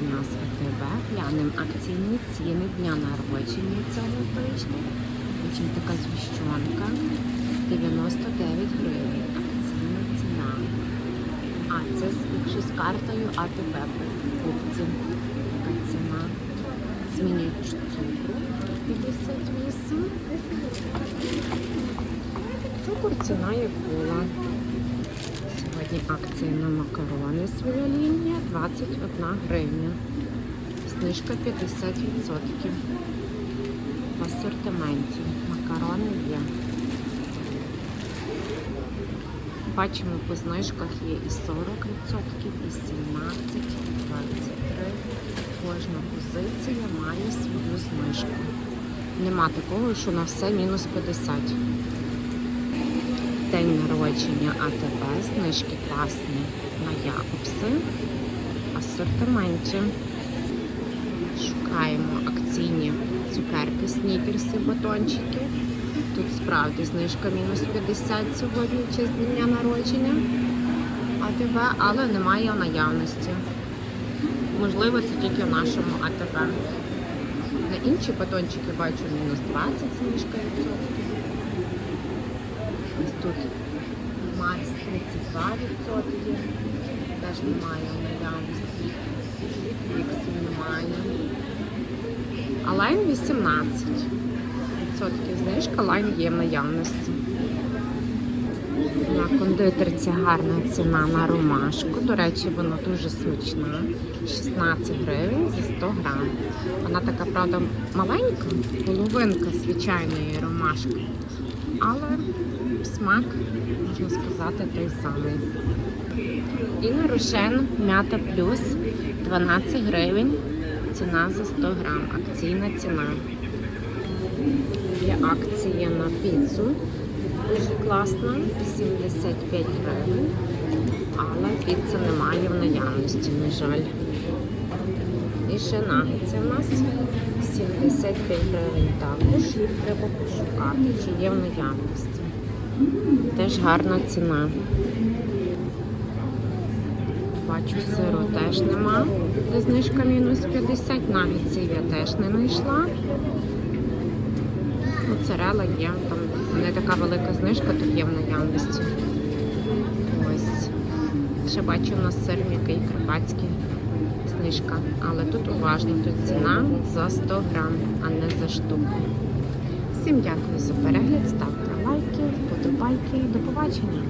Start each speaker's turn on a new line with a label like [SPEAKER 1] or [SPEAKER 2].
[SPEAKER 1] дня з АТБ. Глянемо акційні ціни дня народження цього тижня. Потім така звіщонка 99 гривень. Акційна ціна. А, це якщо з картою АТБ покупці. Така ціна. Змінюють цукру 58. Цукор ціна як була. Акція на макарони лінія 21 гривня. Знижка 50% в асортименті. Макарони є. Бачимо, по знижках є і 40%, і 17%, і 23%. Кожна позиція має свою знижку. Нема такого, що на все мінус 50. Народження АТБ, знижки класні на Якобси, в асортименті. Шукаємо акційні цукерки, снікерси, батончики. Тут справді знижка мінус 50 сьогодні чи з дня народження АТБ, але немає в наявності. Можливо, це тільки в нашому АТБ. На інші батончики бачу мінус 20 знижка. Ось тут Марс 32%. Теж немає наявності. Фіксів немає. А лайн 18%. Відсотків знижка, лайн є в наявності. На кондитерці гарна ціна на ромашку. До речі, вона дуже смачна. 16 гривень за 100 грам. Вона така, правда, маленька, половинка звичайної ромашки. Але смак, можна сказати, той самий. І на рошен м'ята плюс 12 гривень. Ціна за 100 грам. Акційна ціна. Є акція на піцу. Дуже класна, 75 гривень. Але піци немає в наявності, на жаль. І ще нагетси у нас 75 гривень також. Треба пошукати, чи є в наявності. Теж гарна ціна. Бачу, сиру теж нема. Де знижка мінус 50, нагетсів я теж не знайшла. Моцарела є, там не така велика знижка, то є в наявності. Ось. Ще бачу у нас сир м'який карпатський знижка. Але тут уважно, тут ціна за 100 грам, а не за штуку. Всім дякую за перегляд, ставте лайки, подобайки. До побачення!